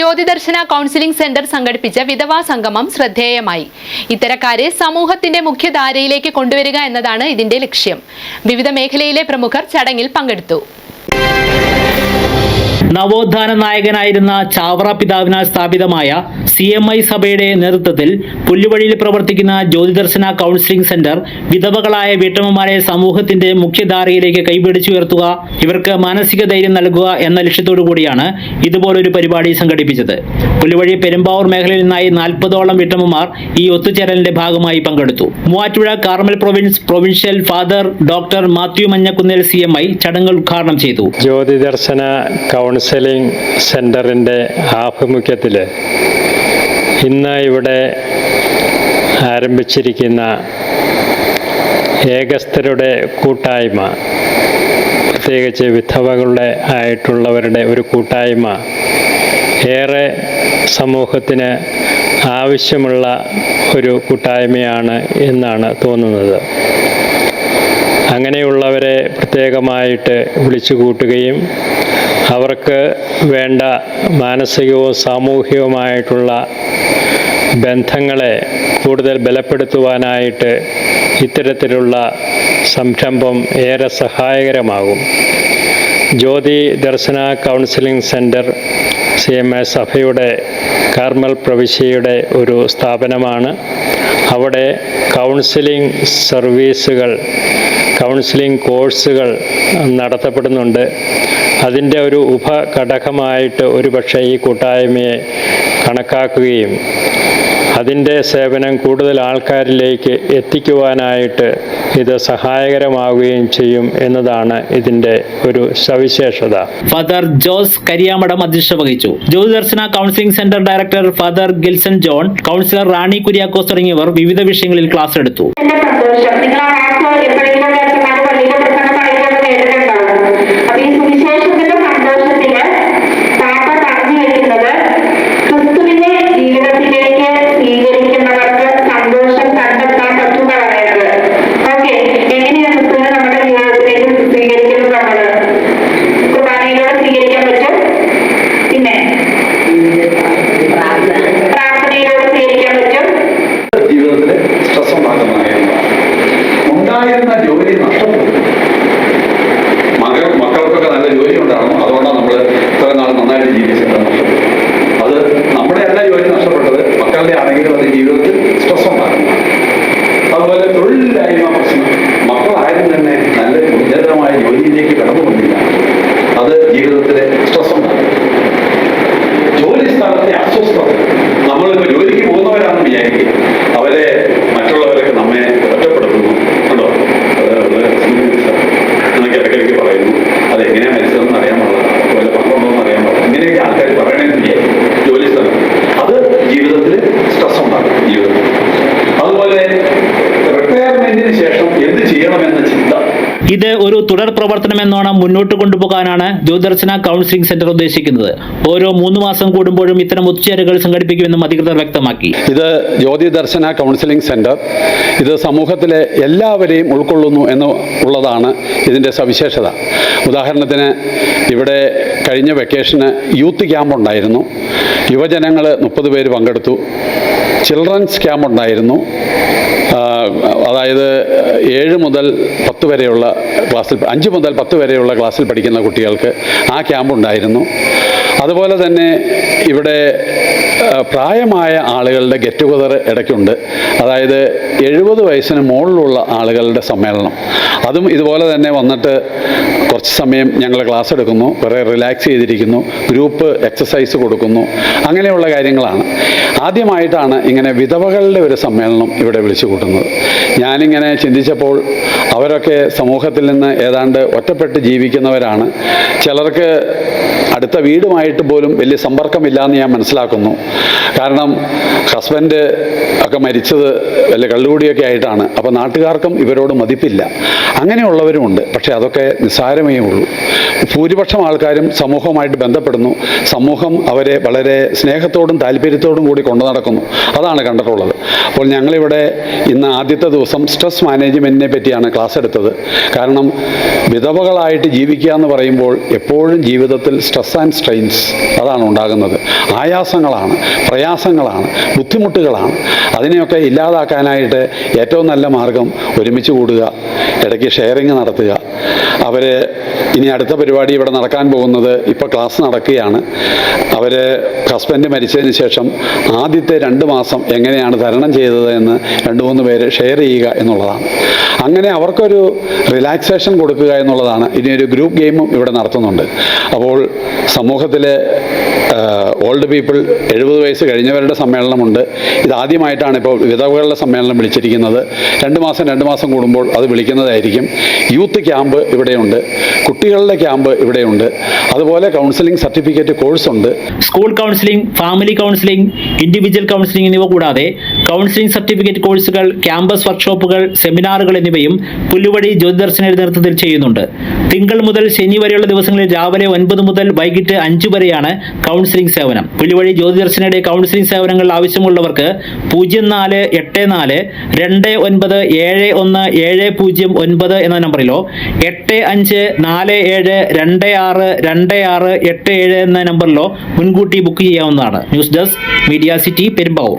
ജ്യോതിദർശന counselling centre സംഘടിപ്പിച്ച വിധവാ സംഗമം ശ്രദ്ധേയമായി. ഇത്തരക്കാരെ സമൂഹത്തിന്റെ മുഖ്യധാരയിലേക്ക് കൊണ്ടുവരിക എന്നതാണ് ഇതിന്റെ ലക്ഷ്യം. വിവിധ മേഖലയിലെ പ്രമുഖർ ചടങ്ങിൽ പങ്കെടുത്തു. നവോത്ഥാന നായകനായിരുന്ന ചാവറ പിതാവിനാൽ സ്ഥാപിതമായ സി എം ഐ സഭയുടെ നേതൃത്വത്തിൽ പുല്ലുവഴിയിൽ പ്രവർത്തിക്കുന്ന ജ്യോതിദർശന കൗൺസിലിംഗ് സെന്റർ വിധവകളായ വീട്ടമ്മമാരെ സമൂഹത്തിന്റെ മുഖ്യധാരയിലേക്ക് കൈപിടിച്ചുയർത്തുക ഇവർക്ക് മാനസിക ധൈര്യം നൽകുക എന്ന ലക്ഷ്യത്തോടു കൂടിയാണ് ഇതുപോലൊരു പരിപാടി സംഘടിപ്പിച്ചത്. പുല്ലുവഴി പെരുമ്പാവൂർ മേഖലയിൽ നിന്നായി നാൽപ്പതോളം വീട്ടമ്മമാർ ഈ ഒത്തുചേരലിന്റെ ഭാഗമായി പങ്കെടുത്തു. Muvattupuzha Carmel province provincial father doctor Mathew Manjakkunnel C M I ചടങ്ങ് ഉദ്ഘാടനം ചെയ്തു. ജ്യോതിദർശന കൗൺസിലിംഗ് സെന്ററിന്റെ ആഭിമുഖ്യത്തിൽ ഇന്ന് ഇവിടെ ആരംഭിച്ചിരിക്കുന്ന ഏകസ്ഥരുടെ കൂട്ടായ്മ പ്രത്യേകിച്ച് വിധവകളുടെ ആയിട്ടുള്ളവരുടെ ഒരു കൂട്ടായ്മ ഏറെ സമൂഹത്തിന് ആവശ്യമുള്ള ഒരു കൂട്ടായ്മയാണ് എന്നാണ് തോന്നുന്നത്. അങ്ങനെയുള്ളവരെ പ്രത്യേകമായിട്ട് വിളിച്ചു കൂട്ടുകയും അവർക്ക് വേണ്ട മാനസികവും സാമൂഹികവുമായിട്ടുള്ള ബന്ധങ്ങളെ കൂടുതൽ ബലപ്പെടുത്തുവാനായിട്ട് ഇത്തരത്തിലുള്ള സംരംഭം ഏറെ സഹായകരമാകും. Jyothi Darshana counselling centre C M A സഭയുടെ കാർമൽ പ്രവിശ്യയുടെ ഒരു സ്ഥാപനമാണ്. അവിടെ കൗൺസിലിംഗ് സർവീസുകൾ കൗൺസിലിംഗ് കോഴ്സുകൾ നടത്തപ്പെടുന്നുണ്ട്. അതിന്റെ ഒരു ഉപഘടകമായിട്ട് ഒരുപക്ഷെ ഈ കൂട്ടായ്മയെ കണക്കാക്കുകയും അതിന്റെ സേവനം കൂടുതൽ ആൾക്കാരിലേക്ക് എത്തിക്കുവാനായിട്ട് ഇത് സഹായകരമാവുകയും ചെയ്യും എന്നതാണ് ഇതിന്റെ ഒരു സവിശേഷത. ഫാദർ ജോസ് കരിയാമഠം അധ്യക്ഷത വഹിച്ചു. Jyothidarshana counselling centre director father Gilson John counsellor Rani Kuriakose തുടങ്ങിയവർ വിവിധ വിഷയങ്ങളിൽ ക്ലാസ് എടുത്തു. ഉണ്ടായിരുന്ന ജോലി നഷ്ടപ്പെട്ടു. മകൾ മക്കൾക്കൊക്കെ നല്ല ജോലി ഉണ്ടാകണം അതുകൊണ്ടാണ് നമ്മൾ ഇത്ര നാൾ നന്നായിട്ട് ജീവിച്ചത് നഷ്ടപ്പെട്ടു അത് നമ്മുടെ അല്ല ജോലി നഷ്ടപ്പെട്ടത്. മക്കളുടെ ആണെങ്കിലും അത് ജീവിതത്തിൽ ഇത് ഒരു തുടർ പ്രവർത്തനമെന്നോണം മുന്നോട്ട് കൊണ്ടുപോകാനാണ് ജ്യോതിദർശന കൗൺസിലിംഗ് സെന്റർ ഉദ്ദേശിക്കുന്നത്. ഓരോ മൂന്ന് മാസം കൂടുമ്പോഴും ഇത്തരം ഒത്തുചേരലുകൾ സംഘടിപ്പിക്കുമെന്നും അധികൃതർ വ്യക്തമാക്കി. ഇത് ജ്യോതി ദർശന കൗൺസിലിംഗ് സെന്റർ. ഇത് സമൂഹത്തിലെ എല്ലാവരെയും ഉൾക്കൊള്ളുന്നു എന്ന് ഉള്ളതാണ് ഇതിന്റെ സവിശേഷത. ഉദാഹരണത്തിന് ഇവിടെ കഴിഞ്ഞ വെക്കേഷന് യൂത്ത് ക്യാമ്പ് ഉണ്ടായിരുന്നു. യുവജനങ്ങൾ മുപ്പത് പേര് പങ്കെടുത്തു. ചിൽഡ്രൻസ് ക്യാമ്പ് ഉണ്ടായിരുന്നു. അതായത് ഏഴ് മുതൽ പത്ത് വരെയുള്ള ക്ലാസ്സിൽ അഞ്ച് മുതൽ പത്ത് വരെയുള്ള ക്ലാസ്സിൽ പഠിക്കുന്ന കുട്ടികൾക്ക് ആ ക്യാമ്പ് ഉണ്ടായിരുന്നു. അതുപോലെ തന്നെ ഇവിടെ പ്രായമായ ആളുകളുടെ ഗെറ്റ് ടുഗദർ ഇടയ്ക്കുണ്ട്. അതായത് എഴുപത് വയസ്സിന് മുകളിലുള്ള ആളുകളുടെ സമ്മേളനം. അതും ഇതുപോലെ തന്നെ വന്നിട്ട് കുറച്ച് സമയം ഞങ്ങൾ ക്ലാസ് എടുക്കുന്നു കുറേ റിലാക്സ് ചെയ്തിരിക്കുന്നു ഗ്രൂപ്പ് എക്സസൈസ് കൊടുക്കുന്നു അങ്ങനെയുള്ള കാര്യങ്ങളാണ്. ആദ്യമായിട്ടാണ് ഇങ്ങനെ വിധവകളുടെ ഒരു സമ്മേളനം ഇവിടെ വിളിച്ചു കൂട്ടുന്നത്. ഞാനിങ്ങനെ ചിന്തിച്ചപ്പോൾ അവരൊക്കെ സമൂഹത്തിൽ നിന്ന് ഏതാണ്ട് ഒറ്റപ്പെട്ട് ജീവിക്കുന്നവരാണ്. ചിലർക്ക് അടുത്ത വീടുമായിട്ട് പോലും വലിയ സമ്പർക്കമില്ല എന്ന് ഞാൻ മനസ്സിലാക്കുന്നു. കാരണം ഹസ്ബൻഡ് ഒക്കെ മരിച്ചത് വല്ല കള്ളുകൂടിയൊക്കെ ആയിട്ടാണ്. അപ്പോൾ നാട്ടുകാർക്കും ഇവരോട് മതിപ്പില്ല. അങ്ങനെയുള്ളവരുമുണ്ട് പക്ഷേ അതൊക്കെ നിസ്സാരമേ ഉള്ളൂ. ഭൂരിപക്ഷം ആൾക്കാരും സമൂഹവുമായിട്ട് ബന്ധപ്പെടുന്നു. സമൂഹം അവരെ വളരെ സ്നേഹത്തോടും താല്പര്യത്തോടും കൂടി കൊണ്ടു നടക്കുന്നു. അതാണ് കണ്ടിട്ടുള്ളത്. അപ്പോൾ ഞങ്ങളിവിടെ ഇന്ന് ആദ്യത്തെ ദിവസം സ്ട്രെസ് മാനേജ്മെന്റിനെ പറ്റിയാണ് ക്ലാസ് എടുത്തത്. കാരണം വിധവകളായിട്ട് ജീവിക്കുക എന്ന് പറയുമ്പോൾ എപ്പോഴും ജീവിതത്തിൽ സ്ട്രെസ് ആൻഡ് സ്ട്രെയിൻസ് അതാണ് ഉണ്ടാകുന്നത്. ആയാസങ്ങളാണ് പ്രയാസങ്ങളാണ് ബുദ്ധിമുട്ടുകളാണ്. അതിനെയൊക്കെ ഇല്ലാതാക്കാനായിട്ട് ഏറ്റവും നല്ല മാർഗം ഒരുമിച്ച് കൂടുക ഇടയ്ക്ക് ഷെയറിങ് നടത്തുക. അവർ ഇനി അടുത്ത പരിപാടി ഇവിടെ നടക്കാൻ പോകുന്നത് ഇപ്പോൾ ക്ലാസ് നടക്കുകയാണ്. അവർ ഹസ്ബൻഡ് മരിച്ചതിന് ശേഷം ആദ്യത്തെ രണ്ട് മാസം എങ്ങനെയാണ് തരണം ചെയ്തത് എന്ന് രണ്ട് മൂന്ന് പേര് ഷെയർ ചെയ്യുക എന്നുള്ളതാണ്. അങ്ങനെ അവർക്കൊരു റിലാക്സേഷൻ കൊടുക്കുക എന്നുള്ളതാണ്. ഇനി ഒരു ഗ്രൂപ്പ് ഗെയിമും ഇവിടെ നടത്തുന്നുണ്ട്. അപ്പോൾ സമൂഹത്തിലെ ഓൾഡ് പീപ്പിൾ എഴുപത് വയസ്സ് കഴിഞ്ഞവരുടെ സമ്മേളനമുണ്ട്. ഇതാദ്യമായിട്ടാണ് ഇപ്പോൾ വിധവകളുടെ സമ്മേളനം വിളിച്ചിരിക്കുന്നത്. രണ്ട് മാസം രണ്ട് മാസം കൂടുമ്പോൾ അത് വിളിക്കുന്നതായിരിക്കും. യൂത്ത് ക്യാമ്പ് ഇവിടെയുണ്ട്. കുട്ടികളുടെ ക്യാമ്പ് ഇവിടെയുണ്ട്. അതുപോലെ കൗൺസിലിംഗ് സർട്ടിഫിക്കറ്റ് കോഴ്സ് ഉണ്ട്. School counselling family counselling individual counselling എന്നിവ കൂടാതെ കൗൺസിലിംഗ് സർട്ടിഫിക്കറ്റ് കോഴ്സുകൾ ക്യാമ്പസ് വർക്ക്ഷോപ്പുകൾ സെമിനാറുകൾ എന്നിവയും പുല്ലുവടി ജ്യോതിദർശനയുടെ നേതൃത്വത്തിൽ ചെയ്യുന്നുണ്ട്. തിങ്കൾ മുതൽ ശനി വരെയുള്ള ദിവസങ്ങളിൽ രാവിലെ ഒൻപത് മുതൽ വൈകിട്ട് അഞ്ചു വരെയാണ് കൗൺസിലിംഗ് സേവനം. പുല്ലുവഴി ജ്യോതിദർശനയുടെ കൗൺസിലിംഗ് സേവനങ്ങൾ ആവശ്യമുള്ളവർക്ക് പൂജ്യം നാല് എട്ട് നാല് രണ്ട് ഒൻപത് ഏഴ് ഒന്ന് ഏഴ് പൂജ്യം ഒൻപത് എന്ന നമ്പറിലോ എട്ട് അഞ്ച് നാല് ഏഴ് രണ്ട് ആറ് രണ്ട് ആറ് എട്ട് ഏഴ് എന്ന നമ്പറിലോ മുൻകൂട്ടി ബുക്ക് ചെയ്യാവുന്നതാണ്. News desk media city Perumbavoor.